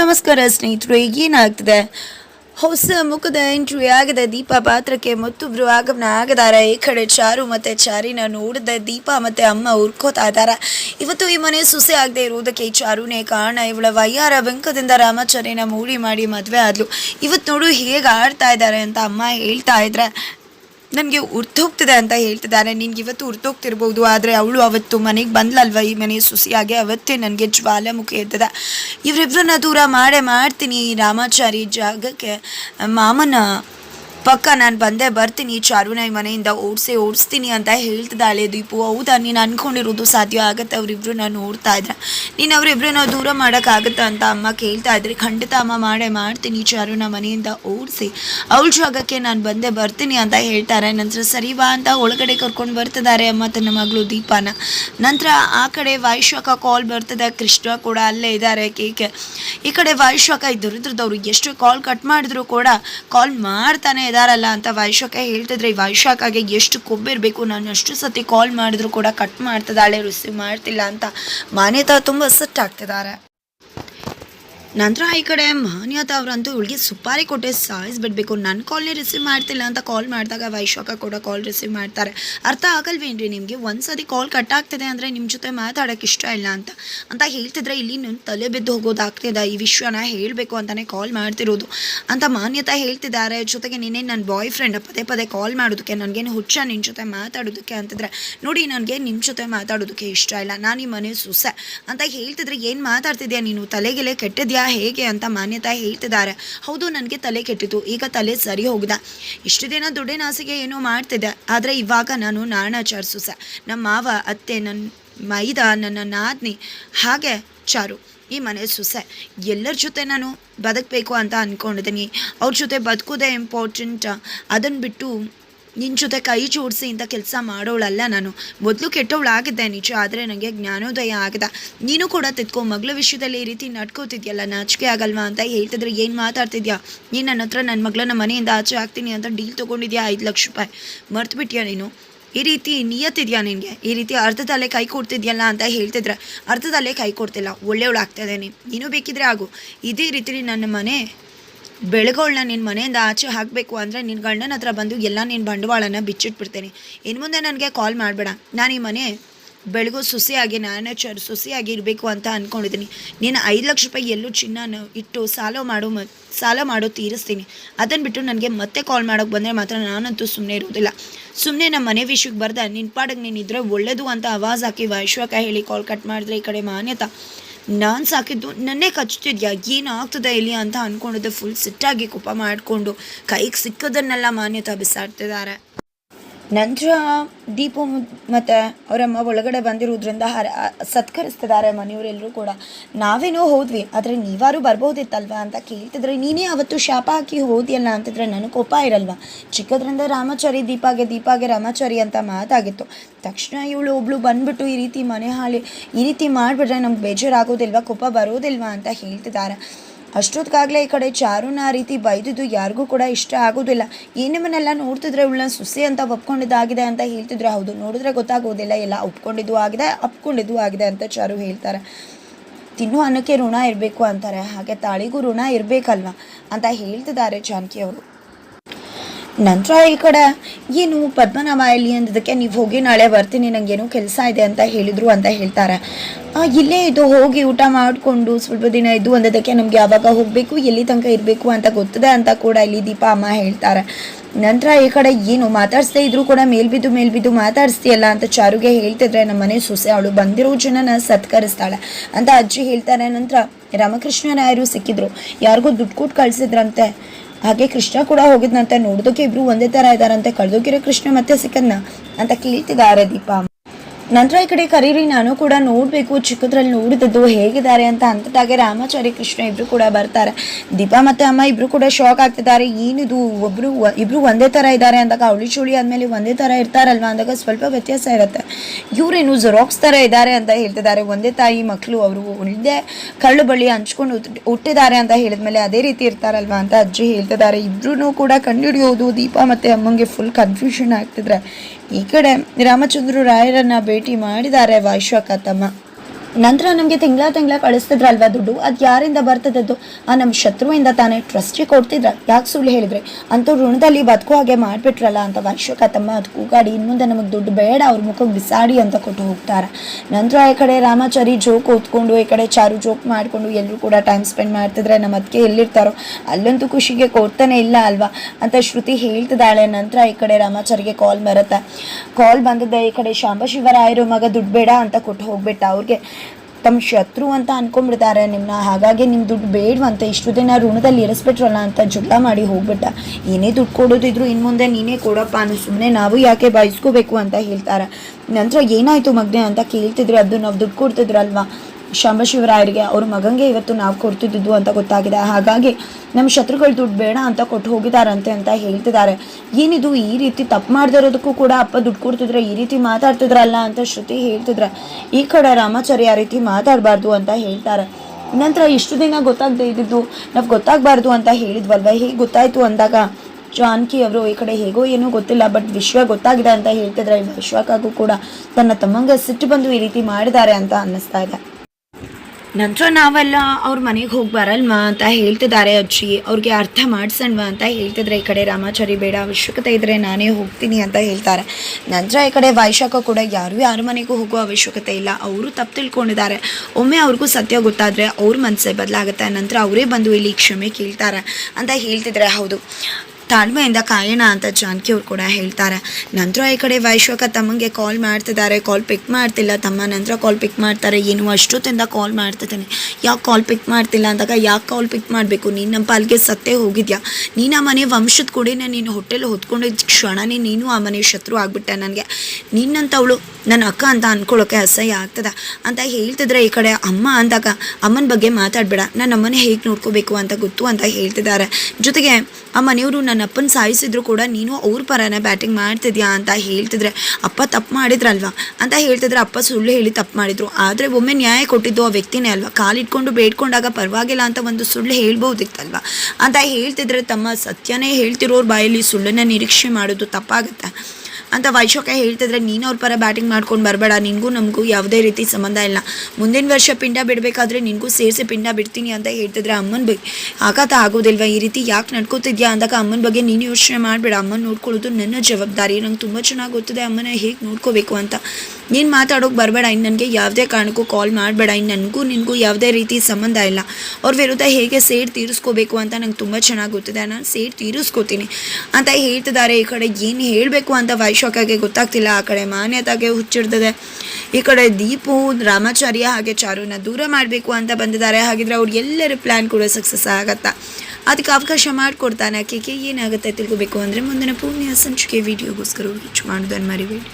ನಮಸ್ಕಾರ ಸ್ನೇಹಿತರು ಏನಾಗ್ತಿದೆ ಹೊಸ ಮುಖದ ಎಂಟ್ರಿ ಆಗದ ದೀಪ ಪಾತ್ರಕ್ಕೆ ಮತ್ತೊಬ್ರು ಆಗಮನ ಆಗದಾರ. ಈ ಕಡೆ ಚಾರು ಮತ್ತೆ ಚಾರಿನ ನೋಡಿದ ದೀಪ ಮತ್ತೆ ಅಮ್ಮ ಉರ್ಕೋತಾ ಇದಾರ. ಇವತ್ತು ಈ ಮನೆ ಸುಸೆ ಆಗದೆ ಇರುವುದಕ್ಕೆ ಈ ಚಾರುನೇ ಕಾರಣ. ಇವಳ ವಯ್ಯಾರ ಬೆಂಕದಿಂದ ರಾಮಾಚಾರ್ಯನ ಮೂಡಿ ಮಾಡಿ ಮದುವೆ ಆದ್ಲು. ಇವತ್ತು ನೋಡು ಹೇಗೆ ಆಡ್ತಾ ಇದ್ದಾರೆ ಅಂತ ಅಮ್ಮ ಹೇಳ್ತಾ ಇದ್ರೆ. ನನಗೆ ಉರ್ತೋಗ್ತಿದೆ ಅಂತ ಹೇಳ್ತಿದ್ದಾರೆ ನಿನ್ಗೆ ಇವತ್ತು ಉರ್ತೋಗ್ತಿರ್ಬೋದು ಆದರೆ ಅವಳು ಅವತ್ತು ಮನೆಗೆ ಬಂದ್ಲಲ್ವ? ಈ ಮನೆ ಸುಸಿಯಾಗಿ ಅವತ್ತೇ ನನಗೆ ಜ್ವಾಲಾಮುಖಿ ಇರ್ತದೆ ಇವರಿಬ್ಬರನ್ನ ದೂರ ಮಾಡೇ ಮಾಡ್ತೀನಿ ಈ ರಾಮಾಚಾರಿ ಜಾಗಕ್ಕೆ. ಮಾಮನ ಪಕ್ಕ ನಾನು ಬಂದೇ, ಬರ್ತೀನಿ ಚಾರುನ ಮನೆಯಿಂದ ಓಡಿಸಿ, ಓಡಿಸ್ತೀನಿ ಅಂತ ಹೇಳ್ತಿದ್ದಾಳೆ ದೀಪು. ಹೌದಾ, ನೀನು ಅನ್ಕೊಂಡಿರೋದು ಸಾಧ್ಯ ಆಗತ್ತೆ ಅವರಿಬ್ರು? ನಾನು ನೋಡ್ತಾ ಇದ್ರೆ ನೀನು ಅವರಿಬ್ರನ್ನ ದೂರ ಮಾಡೋಕ್ಕಾಗತ್ತಾ ಅಂತ ಅಮ್ಮ ಕೇಳ್ತಾ ಇದ್ರಿ. ಖಂಡಿತ ಅಮ್ಮ, ಮಾಡೇ ಮಾಡ್ತೀನಿ ಚಾರುನ ಮನೆಯಿಂದ ಓಡಿಸಿ. ಅವಳ ಜಾಗಕ್ಕೆ ನಾನು ಬಂದೇ, ಬರ್ತೀನಿ ಅಂತ ಹೇಳ್ತಾರೆ. ನಂತರ ಸರಿ ಬಾ ಅಂತ ಒಳಗಡೆ ಕರ್ಕೊಂಡು ಬರ್ತಿದ್ದಾರೆ ಅಮ್ಮ, ತನ್ನ ಮಗಳು ದೀಪಾನ. ನಂತರ ಆ ಕಡೆ ವಾಯುಶಾಖ ಕಾಲ್ ಬರ್ತದೆ. ಕೃಷ್ಣ ಕೂಡ ಅಲ್ಲೇ ಇದ್ದಾರೆ ಕೇಕೆ ಈ ಕಡೆ ವೈಶ್ವಕ ಇದ್ದರಿದ್ರದವ್ರು ಎಷ್ಟು ಕಾಲ್ ಕಟ್ ಮಾಡಿದ್ರು ಕೂಡ ಕಾಲ್ ಮಾಡ್ತಾನೆ ಇದಾರಲ್ಲ ಅಂತ ವೈಶ್ವಕ ಹೇಳ್ತಿದ್ರೆ. ಈ ವೈಶ್ವಕಾಗೆ ಎಷ್ಟು ಕೊಬ್ಬಿರಬೇಕು. ನಾನು ಅಷ್ಟು ಸತಿ ಕಾಲ್ ಮಾಡಿದ್ರು ಕೂಡ ಕಟ್ ಮಾಡ್ತಿದ್ದಾಳೆ ರಿಸೀವ್ ಮಾಡ್ತಿಲ್ಲ ಅಂತ. ಮಾನ್ಯತಾ ತುಂಬ ಸೆಟ್ ಆಗ್ತಿದ್ದಾರೆ. ನಂತರ ಈ ಕಡೆ ಮಾನ್ಯತಾ ಅವರಂತೂ ಇವಳಿಗೆ ಸುಪಾರಿ ಕೊಟ್ಟೆ ಸಾಯಿಸ್ಬಿಡ್ಬೇಕು ನನ್ನ ಕಾಲ್ನೇ ರಿಸೀವ್ ಮಾಡ್ತಿಲ್ಲ ಅಂತ ಕಾಲ್ ಮಾಡಿದಾಗ ವೈಶಾಖ ಕೂಡ ಕಾಲ್ ರಿಸೀವ್ ಮಾಡ್ತಾರೆ. ಅರ್ಥ ಆಗಲ್ವೇನ್ರಿ ನಿಮಗೆ? ಒಂದ್ಸತಿ ಕಾಲ್ ಕಟ್ ಆಗ್ತಿದೆ ಅಂದರೆ ನಿಮ್ಮ ಜೊತೆ ಮಾತಾಡೋಕ್ಕೆ ಇಷ್ಟ ಇಲ್ಲ ಅಂತ. ಅಂತ ಹೇಳ್ತಿದ್ರೆ ಇಲ್ಲಿ ನನ್ನ ತಲೆ ಬಿದ್ದು ಹೋಗೋದಾಗ್ತಿದೆ ಈ ವಿಷಯನ ಹೇಳಬೇಕು ಅಂತಲೇ ಕಾಲ್ ಮಾಡ್ತಿರೋದು. ಅಂತ ಮಾನ್ಯತಾ ಹೇಳ್ತಿದ್ದಾರೆ, ಜೊತೆಗೆ ನಿನ್ನೆ ನನ್ನ ಬಾಯ್ ಫ್ರೆಂಡ್ ಪದೇ ಪದೇ ಕಾಲ್ ಮಾಡೋದಕ್ಕೆ, ನನಗೇನು ಹುಚ್ಚ ನಿನ್ನ ಜೊತೆ ಮಾತಾಡೋದಕ್ಕೆ ಅಂತಿದ್ರೆ, ನೋಡಿ, ನನಗೆ ನಿಮ್ಮ ಜೊತೆ ಮಾತಾಡೋದಕ್ಕೆ ಇಷ್ಟ ಇಲ್ಲ, ನಾನು ಈ ಮನೆ ಸುಸೆ ಅಂತ ಹೇಳ್ತಿದ್ರೆ, ಏನು ಮಾತಾಡ್ತಿದ್ಯಾ ನೀನು? ತಲೆಗೆಲೆ ಕೆಟ್ಟಿದ್ಯಾ ಹೇಗೆ ಅಂತ ಮಾನ್ಯತಾ ಹೇಳ್ತಿದ್ದಾರೆ. ಹೌದು, ನನಗೆ ತಲೆ ಕೆಟ್ಟಿತು. ಈಗ ತಲೆ ಸರಿ ಹೋಗಿದೆ. ಇಷ್ಟು ದಿನ ದುಡ್ಡಿನ ಆಸೆಗೆ ಏನೋ ಮಾಡ್ತಿದ್ದೆ. ಆದರೆ ಇವಾಗ ನಾನು ನಾಣಾಚಾರ್ ಸ ನಮ್ಮ ಮಾವ, ಅತ್ತೆ ನನ್ನ ಮೈದ, ನನ್ನ ನಾದ್ನಿ, ಹಾಗೆ ಚಾರು. ಈ ಮನೆ ಸೊಸೆ. ಎಲ್ಲರ ಜೊತೆ ನಾನು ಬದುಕಬೇಕು ಅಂತ ಅಂದ್ಕೊಂಡಿದ್ದೀನಿ ಅವ್ರ ಜೊತೆ ಬದುಕೋದೇ ಇಂಪಾರ್ಟೆಂಟ್ ಅದನ್ನು ಬಿಟ್ಟು ನಿನ್ನ ಜೊತೆ ಕೈ ಜೋಡಿಸಿ ಇಂಥ ಕೆಲಸ ಮಾಡೋಳಲ್ಲ ನಾನು. ಮೊದಲು ಕೆಟ್ಟವಳಾಗಿದ್ದೆ ನಿಜ, ಆದರೆ ನನಗೆ ಜ್ಞಾನೋದಯ ಆಗಿದೆ. ನೀನು ಕೂಡ ತಿದ್ಕೋ, ಮಗಳ ವಿಷಯದಲ್ಲಿ ಈ ರೀತಿ ನಡ್ಕೋತಿದ್ಯಲ್ಲ, ನಾಚಿಕೆ ಆಗಲ್ವಾ ಅಂತ ಹೇಳ್ತಿದ್ರೆ ಏನು ಮಾತಾಡ್ತಿದ್ಯಾ? ನೀನು ನನ್ನ ಹತ್ರ ನನ್ನ ಮಗಳನ್ನ ಮನೆಯಿಂದ ಆಚೆ ಹಾಕ್ತೀನಿ ಅಂತ ಡೀಲ್ ತೊಗೊಂಡಿದ್ಯಾ ಐದು ಲಕ್ಷ ರೂಪಾಯಿ? ಮರ್ತ್ಬಿಟ್ಯಾ ನೀನು? ಈ ರೀತಿ ನಿಯತ್ತಿದ್ಯಾ ನಿನಗೆ? ಈ ರೀತಿ ಅರ್ಧದಲ್ಲೇ ಕೈ ಕೊಡ್ತಿದ್ಯಲ್ಲ ಅಂತ ಹೇಳ್ತಿದ್ರೆ ಅರ್ಧದಲ್ಲೇ ಕೈ ಕೊಡ್ತಿಲ್ಲ ಒಳ್ಳೆಯವಳು ಆಗ್ತಾ ಇದ್ದೇನೆ ನೀನು ಬೇಕಿದ್ರೆ ಆಗು. ಇದೇ ರೀತಿ ನನ್ನ ಮನೆ ಬೆಳಗೋಳನ್ನ ನಿನ್ನ ಮನೆಯಿಂದ ಆಚೆ ಹಾಕಬೇಕು ಅಂದರೆ ನಿನ್ನ ಗಂಡನ ಹತ್ರ ಬಂದು ಎಲ್ಲ ನಿನ್ನ ಬಂಡವಾಳನ ಬಿಚ್ಚಿಟ್ಬಿಡ್ತೇನೆ. ಇನ್ನು ಮುಂದೆ ನನಗೆ ಕಾಲ್ ಮಾಡಬೇಡ. ನಾನು ಈ ಮನೆ ಬೆಳಗು ಸುಸಿಯಾಗಿ ನ್ಯಾನೇಚರ್ ಸುಸಿಯಾಗಿ ಇರಬೇಕು ಅಂತ ಅಂದ್ಕೊಂಡಿದ್ದೀನಿ ನೀನು ಐದು ಲಕ್ಷ ರೂಪಾಯಿ ಎಲ್ಲೂ ಚಿನ್ನನ ಇಟ್ಟು ಸಾಲ ಮಾಡು ಮ, ಸಾಲ ಮಾಡೋ ತೀರಿಸ್ತೀನಿ. ಅದನ್ನು ಬಿಟ್ಟು ನನಗೆ ಮತ್ತೆ ಕಾಲ್ ಮಾಡೋಕ್ಕೆ ಬಂದರೆ ಮಾತ್ರ ನಾನಂತೂ ಸುಮ್ಮನೆ ಇರೋದಿಲ್ಲ. ಸುಮ್ಮನೆ ನಮ್ಮ ಮನೆ ವಿಷಯಕ್ಕೆ ಬರ್ದೆ ನಿನ್ನ ನೀನು ಇದ್ರೆ ಒಳ್ಳೇದು ಅಂತ ಆವಾಜ್ ಹಾಕಿ ವೈಶ್ವಕ ಹೇಳಿ ಕಾಲ್ ಕಟ್ ಮಾಡಿದ್ರೆ ಈ ಕಡೆ ಮಾನ್ಯತಾ. ನಾನು ಸಾಕಿದ್ದು ನನ್ನೇ ಕಚ್ತಿದ್ಯಾ? ಏನಾಗ್ತದೆ ಇಲ್ಲಿ ಅಂತ ಅಂದ್ಕೊಂಡಿದ್ದೆ ಫುಲ್ ಸಿಟ್ಟಾಗಿ ಕೋಪ ಮಾಡಿಕೊಂಡು ಕೈಗೆ ಸಿಕ್ಕದನ್ನೆಲ್ಲ ಮಾನ್ಯತಾ ಬಿಸಾಡ್ತಿದ್ದಾರೆ. ನಂತರ ದೀಪು ಮತ್ತು ಅವರಮ್ಮ ಒಳಗಡೆ ಬಂದಿರೋದ್ರಿಂದ ಹರ ಸತ್ಕರಿಸ್ತಿದ್ದಾರೆ ಮನೆಯವರೆಲ್ಲರೂ ಕೂಡ. ನಾವೇನೋ ಹೋದ್ವಿ, ಆದರೆ ನೀವಾರು ಬರ್ಬೋದಿತ್ತಲ್ವ ಅಂತ ಕೇಳ್ತಿದ್ರೆ, ನೀನೇ ಅವತ್ತು ಶಾಪ ಹಾಕಿ ಹೋದಿಯಲ್ಲ ಅಂತಿದ್ರೆ ನನಗೆ ಕೋಪ ಇರಲ್ವಾ? ಚಿಕ್ಕದ್ರಿಂದ ರಾಮಾಚಾರಿ, ದೀಪಾಗೆ ದೀಪಾಗೆ ರಾಮಾಚಾರಿ ಅಂತ ಮಾತಾಗಿತ್ತು. ತಕ್ಷಣ ಇವಳು ಒಬ್ಳು ಬಂದ್ಬಿಟ್ಟು ಈ ರೀತಿ ಮನೆ ಹಾಳಿ ಈ ರೀತಿ ಮಾಡಿಬಿಟ್ರೆ ನಮ್ಗೆ ಬೇಜಾರಾಗೋದಿಲ್ವಾ, ಕೋಪ ಬರೋದಿಲ್ವಾ ಅಂತ ಹೇಳ್ತಿದ್ದಾರೆ ಅಷ್ಟೊತ್ತಿಗಾಗಲೇ ಈ ಕಡೆ ಚಾರುನ ಆ ರೀತಿ ಬೈದಿದ್ದು ಯಾರಿಗೂ ಕೂಡ ಇಷ್ಟ ಆಗೋದಿಲ್ಲ. ಈ ನೋಡ್ತಿದ್ರೆ ಇವಳನ್ನ ಸುಸಿ ಅಂತ ಒಪ್ಕೊಂಡಿದ್ದಾಗಿದೆ ಅಂತ ಹೇಳ್ತಿದ್ರೆ. ಹೌದು, ನೋಡಿದ್ರೆ ಗೊತ್ತಾಗೋದಿಲ್ಲ. ಎಲ್ಲ ಒಪ್ಕೊಂಡಿದ್ದು ಆಗಿದೆ, ಅಪ್ಕೊಂಡಿದ್ದು ಆಗಿದೆ ಅಂತ ಚಾರು ಹೇಳ್ತಾರೆ. ತಿನ್ನೋ ಅನ್ನಕ್ಕೆ ಋಣ ಇರಬೇಕು ಅಂತಾರೆ. ಹಾಗೆ ತಾಳಿಗೂ ಋಣ ಇರಬೇಕಲ್ವ ಅಂತ ಹೇಳ್ತಿದ್ದಾರೆ ಜಾನಕಿ ಅವರು. ನಂತರ ಈ ಕಡೆ, ಏನು ಪದ್ಮನಾಭ ಇಲ್ಲಿ ಅಂದದಕ್ಕೆ ನೀವು ಹೋಗಿ ನಾಳೆ ಬರ್ತೀನಿ ನನಗೇನೋ ಕೆಲಸ ಇದೆ ಅಂತ ಹೇಳಿದರು ಅಂತ ಹೇಳ್ತಾರೆ. ಇಲ್ಲೇ ಇದು ಹೋಗಿ ಊಟ ಮಾಡಿಕೊಂಡು ಸ್ವಲ್ಪ ದಿನ ಇದ್ದು ಅಂದದಕ್ಕೆ ನಮ್ಗೆ ಯಾವಾಗ ಹೋಗಬೇಕು, ಎಲ್ಲಿ ತನಕ ಇರಬೇಕು ಅಂತ ಗೊತ್ತದೆ ಅಂತ ಕೂಡ ಇಲ್ಲಿ ದೀಪ ಅಮ್ಮ ಹೇಳ್ತಾರೆ. ನಂತರ ಈ ಕಡೆ ಏನು ಮಾತಾಡಿಸ್ದೇ ಇದ್ರು ಕೂಡ ಮೇಲ್ಬಿದ್ದು ಮೇಲ್ಬಿದ್ದು ಮಾತಾಡಿಸ್ತೀಯಲ್ಲ ಅಂತ ಚಾರುಗೆ ಹೇಳ್ತಿದ್ರೆ ನಮ್ಮ ಮನೆ ಸೊಸೆ ಅವಳು ಬಂದಿರೋ ಜನನ ಸತ್ಕರಿಸ್ತಾಳೆ ಅಂತ ಅಜ್ಜಿ ಹೇಳ್ತಾರೆ. ನಂತರ ರಾಮಕೃಷ್ಣ ನಾಯರು ಸಿಕ್ಕಿದ್ರು. ಯಾರಿಗೂ ದುಡ್ಡು ಕೊಟ್ಟು ಕಳ್ಸಿದ್ರಂತೆ. ಹಾಗೆ ಕೃಷ್ಣ ಕೂಡ ಹೋಗಿದ್ನಂತೆ. ನೋಡೋದಕ್ಕೆ ಇಬ್ರು ಒಂದೇ ತರ ಇದಾರಂತೆ. ಕಳೆದೋಗಿರೋ ಕೃಷ್ಣ ಮತ್ತೆ ಸಿಕ್ಕದ್ನ ಅಂತ ಕೇಳ್ತಿದ್ದಾರೆ ದೀಪ. ನಂತರ ಈ ಕಡೆ ಕರೀರಿ ನಾನು ಕೂಡ ನೋಡಬೇಕು, ಚಿಕ್ಕದ್ರಲ್ಲಿ ನೋಡಿದದ್ದು ಹೇಗಿದ್ದಾರೆ ಅಂತ ಅಂತದಾಗೆ ರಾಮಾಚಾರಿ ಕೃಷ್ಣ ಇಬ್ರು ಕೂಡ ಬರ್ತಾರೆ. ದೀಪಾ ಮತ್ತೆ ಅಮ್ಮ ಇಬ್ರು ಕೂಡ ಶಾಕ್ ಆಗ್ತಿದ್ದಾರೆ. ಏನಿದು, ಒಬ್ರು ಇಬ್ರು ಒಂದೇ ತರ ಇದ್ದಾರೆ ಅಂದಾಗ ಅವಳಿ ಚೂಳಿ ಆದ್ಮೇಲೆ ಒಂದೇ ತರ ಇರ್ತಾರಲ್ವಾ ಅಂದಾಗ ಸ್ವಲ್ಪ ವ್ಯತ್ಯಾಸ ಇರುತ್ತೆ. ಇವರೇನು ಜೆರಾಕ್ಸ್ ತರ ಇದ್ದಾರೆ ಅಂತ ಹೇಳ್ತಿದ್ದಾರೆ. ಒಂದೇ ತಾಯಿ ಮಕ್ಕಳು ಅವರು ಒಂದೇ ಕಳ್ಳು ಬಳ್ಳಿ ಹಂಚ್ಕೊಂಡು ಹುಟ್ಟಿದ್ದಾರೆ ಅಂತ ಹೇಳಿದ್ಮೇಲೆ ಅದೇ ರೀತಿ ಇರ್ತಾರಲ್ವಾ ಅಂತ ಅಜ್ಜಿ ಹೇಳ್ತಿದ್ದಾರೆ. ಇಬ್ರು ಕೂಡ ಕಂಡುಹಿಡಿಯೋದು ದೀಪಾ ಮತ್ತೆ ಅಮ್ಮಂಗೆ ಫುಲ್ ಕನ್ಫ್ಯೂಷನ್ ಆಗ್ತಿದ್ರೆ. ಈ ಕಡೆ ರಾಮಚಂದ್ರ ರಾಯರನ್ನ ಭೇಟಿ ಮಾಡಿದ್ದಾರೆ ವೈಶ್ವಕ ತಮ್ಮ ನಂತರ ನಮಗೆ ತಿಂಗಳ ತಿಂಗಳ ಕಳಿಸ್ತಿದ್ರಲ್ವಾ ದುಡ್ಡು? ಅದು ಯಾರಿಂದ ಬರ್ತದದ್ದು? ಆ ನಮ್ಮ ಶತ್ರುವಿಂದ ತಾನೇ ಟ್ರಸ್ಟಿ ಕೊಡ್ತಿದ್ರ. ಯಾಕೆ ಸುಳ್ಳು ಹೇಳಿದ್ರೆ? ಅಂತೂ ಋಣದಲ್ಲಿ ಬದುಕು ಹಾಗೆ ಮಾಡಿಬಿಟ್ರಲ್ಲ ಅಂತ ವರ್ಷಕ ತಮ್ಮ ಅದು ಕೂಗಾಡಿ ಇನ್ನು ಮುಂದೆ ನಮಗೆ ದುಡ್ಡು ಬೇಡ, ಅವ್ರ ಮುಖಕ್ಕೆ ಬಿಸಾಡಿ ಅಂತ ಕೊಟ್ಟು ಹೋಗ್ತಾರೆ. ನಂತರ ಈ ಕಡೆ ರಾಮಾಚಾರಿ ಜೋಕ್ ಓದ್ಕೊಂಡು, ಈ ಕಡೆ ಚಾರು ಜೋಕ್ ಮಾಡಿಕೊಂಡು ಎಲ್ಲರೂ ಕೂಡ ಟೈಮ್ ಸ್ಪೆಂಡ್ ಮಾಡ್ತಿದ್ರೆ ನಮ್ಮ ಅದಕ್ಕೆ ಎಲ್ಲಿರ್ತಾರೋ, ಅಲ್ಲಂತೂ ಖುಷಿಗೆ ಕೊಡ್ತಾನೆ ಇಲ್ಲ ಅಲ್ವಾ? ಅಂತ ಶ್ರುತಿ ಹೇಳ್ತಿದ್ದಾಳೆ. ನಂತರ ಈ ಕಡೆ ರಾಮಾಚಾರಿಗೆ ಕಾಲ್ ಬರುತ್ತೆ. ಕಾಲ್ ಬಂದಿದ್ದೆ, ಈ ಕಡೆ ಶಾಂಬಶಿವರಾಯರು ಮಗ ದುಡ್ಡು ಬೇಡ ಅಂತ ಕೊಟ್ಟು ಹೋಗ್ಬಿಟ್ಟ. ಅವ್ರಿಗೆ ತಮ್ಮ ಶತ್ರು ಅಂತ ಅನ್ಕೊಂಡ್ಬಿಡ್ತಾರೆ ನಿಮ್ಮನ್ನ ಹಾಗಾಗಿ ನಿಮ್ಮ ದುಡ್ಡು ಬೇಡವಂತ. ಇಷ್ಟು ದಿನ ಋಣದಲ್ಲಿ ಇರಿಸ್ಬಿಟ್ರಲ್ಲ ಅಂತ ಜುಗ್ಲ ಮಾಡಿ ಹೋಗ್ಬಿಟ್ಟ. ಏನೇ ದುಡ್ಡು ಕೊಡೋದಿದ್ರು ಇನ್ನು ಮುಂದೆ ನೀನೇ ಕೊಡಪ್ಪ ಅನ್ನು ಸುಮ್ಮನೆ ನಾವು ಯಾಕೆ ಬಯಸ್ಕೋಬೇಕು ಅಂತ ಹೇಳ್ತಾರೆ. ನಂತರ ಏನಾಯಿತು ಮಗ್ನೆ ಅಂತ ಕೇಳ್ತಿದ್ರು ಅದು ನಾವು ದುಡ್ಡು ಕೊಡ್ತಿದ್ರಲ್ವಾ? ಶಾಂಬಶಿವರಾಯರಿಗೆ ಅವ್ರ ಮಗಂಗೆ ಇವತ್ತು ನಾವು ಕೊಡ್ತಿದ್ದು ಅಂತ ಗೊತ್ತಾಗಿದೆ. ಹಾಗಾಗಿ ನಮ್ಮ ಶತ್ರುಗಳು ದುಡ್ಡು ಬೇಡ ಅಂತ ಕೊಟ್ಟು ಹೋಗಿದಾರಂತೆ ಅಂತ ಹೇಳ್ತಿದ್ದಾರೆ. ಏನಿದು ಈ ರೀತಿ ತಪ್ಪು ಮಾಡ್ದಿರೋದಕ್ಕೂ ಕೂಡ ಅಪ್ಪ ದುಡ್ಡು ಕೊಡ್ತಿದ್ರೆ ಈ ರೀತಿ ಮಾತಾಡ್ತಿದ್ರಲ್ಲ ಅಂತ ಶ್ರುತಿ ಹೇಳ್ತಿದ್ರೆ. ಈ ಕಡೆ ರಾಮಾಚಾರ್ಯ ಆ ರೀತಿ ಮಾತಾಡಬಾರ್ದು ಅಂತ ಹೇಳ್ತಾರೆ. ನಂತರ ಇಷ್ಟು ದಿನ ಗೊತ್ತಾಗದೆ ಇದ್ದಿದ್ದು ನಾವು ಗೊತ್ತಾಗಬಾರ್ದು ಅಂತ ಹೇಳಿದ್ವಲ್ವ? ಹೇಗೆ ಗೊತ್ತಾಯಿತು ಅಂದಾಗ ಜಾನ್ಕಿ ಅವರು ಈ ಕಡೆ ಹೇಗೋ ಏನೋ ಗೊತ್ತಿಲ್ಲ, ಬಟ್ ವಿಶ್ವ ಗೊತ್ತಾಗಿದೆ ಅಂತ ಹೇಳ್ತಿದ್ರೆ ವಿಶ್ವಕ್ಕಾಗೂ ಕೂಡ ತನ್ನ ತಮ್ಮಂಗೆ ಸಿಟ್ಟು ಬಂದು ಈ ರೀತಿ ಮಾಡಿದ್ದಾರೆ ಅಂತ ಅನ್ನಿಸ್ತಾ ಇದೆ. ನಂತರ ನಾವೆಲ್ಲ ಅವ್ರ ಮನೆಗೆ ಹೋಗಿ ಬರಲ್ವಾ ಅಂತ ಹೇಳ್ತಿದ್ದಾರೆ ಅಜ್ಜಿ. ಅವ್ರಿಗೆ ಅರ್ಥ ಮಾಡಿಸಣ್ವಾ ಅಂತ ಹೇಳ್ತಿದ್ರೆ ಈ ಕಡೆ ರಾಮಾಚಾರಿ ಬೇಡ, ಅವಶ್ಯಕತೆ ಇದ್ದರೆ ನಾನೇ ಹೋಗ್ತೀನಿ ಅಂತ ಹೇಳ್ತಾರೆ. ನಂತರ ಈ ಕಡೆ ವೈಶಾಖ ಕೂಡ ಯಾರು ಯಾರ ಮನೆಗೂ ಹೋಗೋ ಅವಶ್ಯಕತೆ ಇಲ್ಲ. ಅವರು ತಪ್ಪು ತಿಳ್ಕೊಂಡಿದ್ದಾರೆ. ಒಮ್ಮೆ ಅವ್ರಿಗೂ ಸತ್ಯ ಗೊತ್ತಾದರೆ ಅವ್ರ ಮನಸ್ಸೇ ಬದಲಾಗುತ್ತೆ. ನಂತರ ಅವರೇ ಬಂದು ಇಲ್ಲಿ ಕ್ಷಮೆ ಕೇಳ್ತಾರೆ ಅಂತ ಹೇಳ್ತಿದ್ರೆ ಹೌದು. ತಾಳ್ಮೆಯಿಂದ ಕಾಯೋಣ ಅಂತ ಜಾನಕಿ ಅವ್ರು ಕೂಡ ಹೇಳ್ತಾರೆ. ನಂತರ ಈ ಕಡೆ ವೈಶ್ವಕ ತಮ್ಮಂಗೆ ಕಾಲ್ ಮಾಡ್ತಿದ್ದಾರೆ. ಕಾಲ್ ಪಿಕ್ ಮಾಡ್ತಿಲ್ಲ. ತಮ್ಮ ನಂತರ ಕಾಲ್ ಪಿಕ್ ಮಾಡ್ತಾರೆ. ಏನು ಅಷ್ಟೊತ್ತಿಂದ ಕಾಲ್ ಮಾಡ್ತಿದ್ದಾನೆ. ಯಾಕೆ ಕಾಲ್ ಪಿಕ್ ಮಾಡ್ತಿಲ್ಲ ಅಂದಾಗ ಯಾಕೆ ಕಾಲ್ ಪಿಕ್ ಮಾಡಬೇಕು? ನೀನು ನಮ್ಮ ಪಾಲ್ಗೆ ಸತ್ತೇ ಹೋಗಿದ್ಯಾ? ನೀನು ಆ ಮನೆ ವಂಶದ ಕೂಡಿನ ನೀನು ಹೋಟೆಲ್ ಹೊತ್ಕೊಂಡಿದ್ದ ಕ್ಷಣನೇ ನೀನು ಆ ಮನೆ ಶತ್ರು ಆಗ್ಬಿಟ್ಟೆ ನನಗೆ. ನಿನ್ನಂಥವಳು ನನ್ನ ಅಕ್ಕ ಅಂತ ಅಂದ್ಕೊಳ್ಳೋಕೆ ಅಸಹ್ಯ ಆಗ್ತದೆ? ಅಂತ ಹೇಳ್ತಿದ್ರೆ ಈ ಕಡೆ ಅಮ್ಮ ಅಂದಾಗ, ಅಮ್ಮನ ಬಗ್ಗೆ ಮಾತಾಡಬೇಡ. ನನ್ನ ಅಮ್ಮನೇ ಹೇಗೆ ನೋಡ್ಕೋಬೇಕು ಅಂತ ಗೊತ್ತು ಅಂತ ಹೇಳ್ತಿದ್ದಾರೆ. ಜೊತೆಗೆ ಆ ಮನೆಯವರು ನನ್ನ ಅಪ್ಪನ ಸಾಯಿಸಿದ್ರು ಕೂಡ ನೀನು ಅವ್ರ ಪರನೇ ಬ್ಯಾಟಿಂಗ್ ಮಾಡ್ತಿದ್ಯಾ ಅಂತ ಹೇಳ್ತಿದ್ರೆ, ಅಪ್ಪ ತಪ್ಪು ಮಾಡಿದ್ರಲ್ವಾ? ಅಂತ ಹೇಳ್ತಿದ್ರೆ, ಅಪ್ಪ ಸುಳ್ಳು ಹೇಳಿ ತಪ್ಪು ಮಾಡಿದ್ರು. ಆದರೆ ಒಮ್ಮೆ ನ್ಯಾಯ ಕೊಟ್ಟಿದ್ದು ಆ ವ್ಯಕ್ತಿನೇ ಅಲ್ವಾ? ಕಾಲಿಟ್ಕೊಂಡು ಬೇಡ್ಕೊಂಡಾಗ ಪರವಾಗಿಲ್ಲ ಅಂತ ಒಂದು ಸುಳ್ಳು ಹೇಳ್ಬೋದಿತ್ತಲ್ವಾ? ಅಂತ ಹೇಳ್ತಿದ್ರೆ, ತಮ್ಮ ಸತ್ಯನೇ ಹೇಳ್ತಿರೋರ ಬಾಯಲ್ಲಿ ಸುಳ್ಳನ್ನ ನಿರೀಕ್ಷೆ ಮಾಡೋದು ತಪ್ಪಾಗುತ್ತೆ? ಅಂತ ವೈಶೋಕ ಹೇಳ್ತಿದ್ರೆ, ನೀನು ಅವ್ರ ಪರ ಬ್ಯಾಟಿಂಗ್ ಮಾಡ್ಕೊಂಡು ಬರಬೇಡ, ನಿನಗೂ ನಮಗೂ ಯಾವುದೇ ರೀತಿ ಸಂಬಂಧ ಇಲ್ಲ. ಮುಂದಿನ ವರ್ಷ ಪಿಂಡ ಬಿಡಬೇಕಾದ್ರೆ ನಿನಗೂ ಸೇರಿಸಿ ಪಿಂಡ ಬಿಡ್ತೀನಿ ಅಂತ ಹೇಳ್ತಿದ್ರೆ ಅಮ್ಮನ ಬಗ್ಗೆ ಆಘಾತ ಆಗೋದಿಲ್ವ? ಈ ರೀತಿ ಯಾಕೆ ನಡ್ಕೋತಿದ್ಯಾ ಅಂದಾಗ ಅಮ್ಮನ ಬಗ್ಗೆ ನೀನು ಯೋಚನೆ ಮಾಡಬೇಡ. ಅಮ್ಮನ ನೋಡ್ಕೊಳ್ಳೋದು ನನ್ನ ಜವಾಬ್ದಾರಿ. ನಂಗೆ ತುಂಬ ಚೆನ್ನಾಗಿ ಗೊತ್ತಿದೆ ಅಮ್ಮನ ಹೇಗೆ ನೋಡ್ಕೋಬೇಕು ಅಂತ. ನೀನು ಮಾತಾಡೋಕೆ ಬರಬೇಡ ಇನ್ನು ನನಗೆ ಯಾವುದೇ ಕಾರಣಕ್ಕೂ ಕಾಲ್ ಮಾಡಬೇಡ ಇನ್ನು ನನಗೂ ನಿನಗೂ ಯಾವುದೇ ರೀತಿ ಸಂಬಂಧ ಇಲ್ಲ. ಅವ್ರ ವಿರುದ್ಧ ಹೇಗೆ ಸೇಡ್ ತೀರಿಸ್ಕೋಬೇಕು ಅಂತ ನಂಗೆ ತುಂಬ ಚೆನ್ನಾಗಿ ಗೊತ್ತಿದೆ, ನಾನು ಸೇಡ್ ತೀರಿಸ್ಕೋತೀನಿ. ಅಂತ ಹೇಳ್ತಿದ್ದಾರೆ, ಈ ಕಡೆ ಏನು ಹೇಳಬೇಕು ಅಂತ ವೈಶಾಖಗೆ ಗೊತ್ತಾಗ್ತಿಲ್ಲ, ಆ ಕಡೆ ಮಾನ್ಯತಾಗೆ ಹುಚ್ಚಿಡ್ತದೆ ಈ ಕಡೆ ದೀಪು, ರಾಮಾಚಾರ್ಯ ಹಾಗೆ ಚಾರುನ ದೂರ ಮಾಡಬೇಕು ಅಂತ ಬಂದಿದ್ದಾರೆ, ಹಾಗಿದ್ರೆ ಅವ್ರು ಎಲ್ಲರ ಪ್ಲ್ಯಾನ್ ಕೂಡ ಸಕ್ಸಸ್ ಆಗತ್ತಾ? ಅದಕ್ಕೆ ಅವಕಾಶ ಮಾಡಿಕೊಡ್ತಾನೆ ಆಕೆಗೆ ಏನಾಗುತ್ತೆ ತಿಳ್ಕೊಬೇಕು ಅಂದರೆ ಮುಂದಿನ ಪೂರ್ಣಿಯ ಸಂಚಿಕೆ ವಿಡಿಯೋಗೋಸ್ಕರ ಹುಚ್ಚು ಮಾಡೋದನ್ನು ಮರಿಬೇಡಿ.